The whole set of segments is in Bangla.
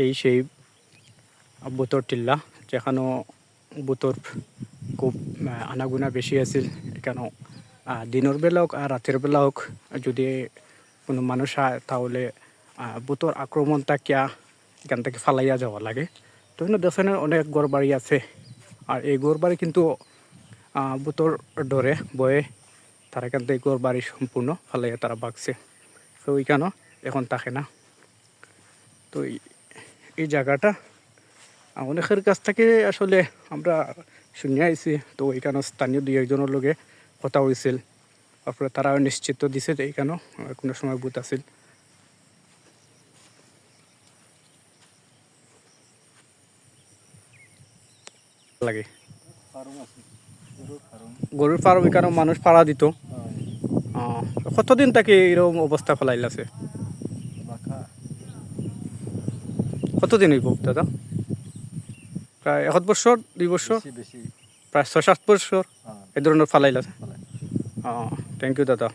এই সেই বুতর টিল্লা যেখানেও বুতর খুব আনাগুনা বেশি আছিল। এখানেও দিনের বেলা হোক আর রাতের বেলা হোক, যদি কোনো মানুষ আয়, তাহলে বুতর আক্রমণটা কিয়া এখান থেকে ফালাইয়া যাওয়া লাগে। তো দেখেন অনেক ঘর বাড়ি আছে। আর এই ঘর বাড়ি কিন্তু বুতর ডরে, বয়ে তারা এখান থেকে ঘর বাড়ি সম্পূর্ণ ফালাইয়া তারা বাগছে। তো ওইখানেও এখন থাকে না। তো এই- জায়গাটা। অনেকের কাছ থেকে আসলে আমরা শুনে আইছি তো এখানে স্থানীয় দুই একজনের লগে কথা হয়েছিল তারপরে তারাও নিশ্চিত দিছে যে এখানেও কোনো সময় ভূত আছিল। লাগে। গরুর ফার্ম এখানে মানুষ পাড়া দিত। কতদিন তাকে এরকম অবস্থা ফেলাইলাছে কতদিন হইব দাদা? প্রায় এক বছর দুই বছর? প্রায় ছয় সাত বছর? হ্যাঁ, এই ধরনের ফালাইলাছে ফালাই। অঁ থ্যাংক ইউ দাদা।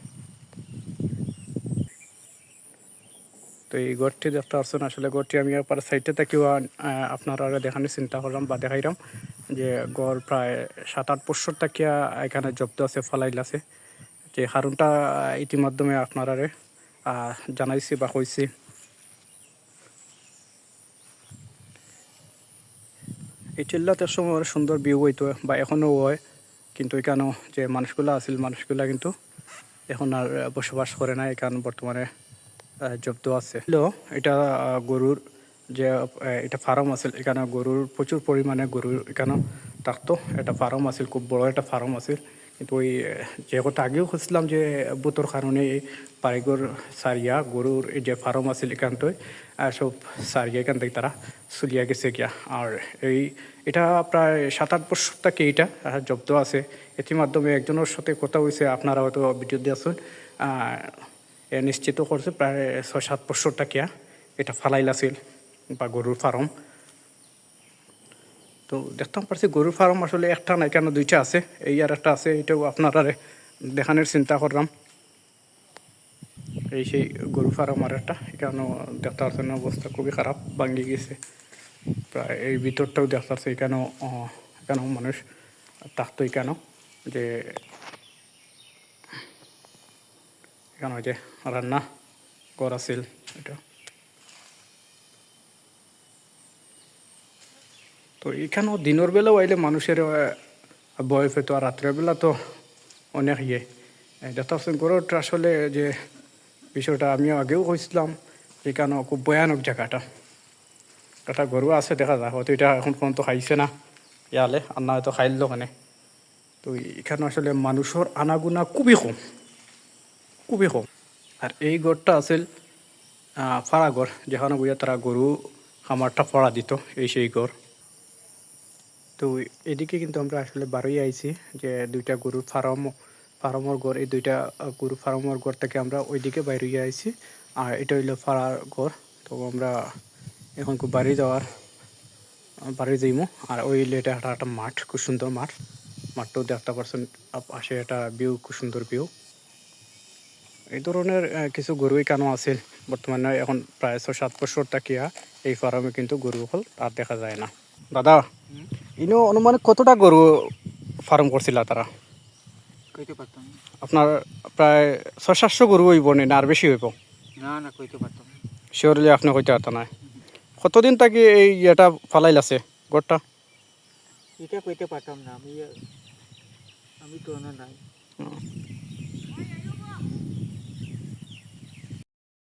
তো এই ঘরটি দেখতে পারছেন আসলে ঘরটি আমি একবার সাইডে থেকেও আপনারা দেখানোর চিন্তা করলাম বা দেখাইলাম যে গড় প্রায় সাত আট বছর থাকিয়া এখানে জব্দ আছে ফালাইল আছে যে কারণটা ইতিমাধ্যমে আপনারা জানাইছি বা কইছি। এই চিল্লাতে সময় সুন্দর ভিউ হইতো, বা এখনও হয়। কিন্তু এখানেও যে মানুষগুলো আছিল, মানুষগুলো কিন্তু এখন আর বসবাস করে না এখান বর্তমানে জব্দ আছে। এটা গরুর যে এটা ফার্ম আছিল এখানে গরুর প্রচুর পরিমাণে গরুর এখানে থাকতো। এটা ফার্ম আছিল, খুব বড় একটা ফার্ম আছিল। কিন্তু ওই যে কথা আগেও খুঁজছিলাম যে বুতর কারণে বাড়িঘর সারিয়া, গরুর যে ফার্ম আছিল এখানটায় সব সারিয়া এখান থেকে তারা চলিয়া গেছে গিয়া। আর এই, এটা প্রায় সাত আট বছর থেকে এইটা জব্দ আছে। এটির মাধ্যমে একজনের সাথে কথা হয়েছে আপনারা হয়তো ভিডিও দিয়েছেন। নিশ্চিত করছে প্রায় ছয় সাত বছর টাকিয়া এটা ফালাইল আছিল বা গরুর ফার্ম। তো দেখতাম পারছি গরুর ফার্ম আসলে একটা না কেন দুইটা আছে? এই আর একটা আছে, এটাও আপনারা দেখানোর চিন্তা করলাম। এই সেই গরু ফার্ম আর একটা এখানেও দেখতে পাচ্ছেন অবস্থা খুবই খারাপ, ভাঙ্গি গেছে। প্রায় এই ভিতরটাও দেখতে এখানেও এখানেও মানুষ থাকতো এখানেও যে এখানে যে রান্না ঘর আছিল এটা। তো এখানেও দিনের বেলাও আইলে মানুষের ভয় পেতো আর রাত্রের বেলা তো অনেক ইয়ে। পাচ্ছেন গরুটা আসলে যে বিষয়টা আমিও আগেও কইছিলাম, এখানেও খুব ভয়ানক জায়গাটা। একটা গরু আছে, দেখা যায় হয়তো এটা এখন পর্যন্ত খাইছে না ইয়ালে, আর না হয়তো খাইল ওখানে তো এখানে আসলে মানুষের আনাগুনা খুবই কম খুবই কম। আর এই গড়টা আছিল ফাড়া গড় যেখানে বইয়া তারা গরু খামারটা ফড়া দিত, এই সেই গড়। তো এদিকে কিন্তু আমরা আসলে বারোই আইছি যে দুইটা গরুর ফার্ম, ফার্মর ঘর, এই দুইটা গরু ফার্মর ঘর থেকে আমরা ওইদিকে বাইরে আইছি। আর এটা হইল ফাড়ার ঘর। তো আমরা এখন খুব বাড়ি যাওয়ার বাড়ি যাইমু। আর ওই এটা একটা একটা মাঠ, খুব সুন্দর মাঠ। মাঠটাও দেখতে পারছেন পাশে একটা ভিউ, খুব সুন্দর ভিউ। এই ধরনের কিছু গরুই কেন আছে। বর্তমানে এখন প্রায় ছয়, সাত বছর থাকিয়া এই ফার্মে কিন্তু গরু হল, আর দেখা যায় না। দাদা ইনো অনুমানিক কতটা গরু ফার্ম করছিল তারা? কইতে পারতাম আপনার প্রায় ছয় সাতশো গরু হইব না আর বেশি হইব? না না কইতে পারতাম। শিওরলি আপনি কইতে পারতেন না। কতদিন তাকে এই ইয়েটা ফালাইল আছে গড়টা? এটা কইতে পারতাম না আমি আমি তো নাই।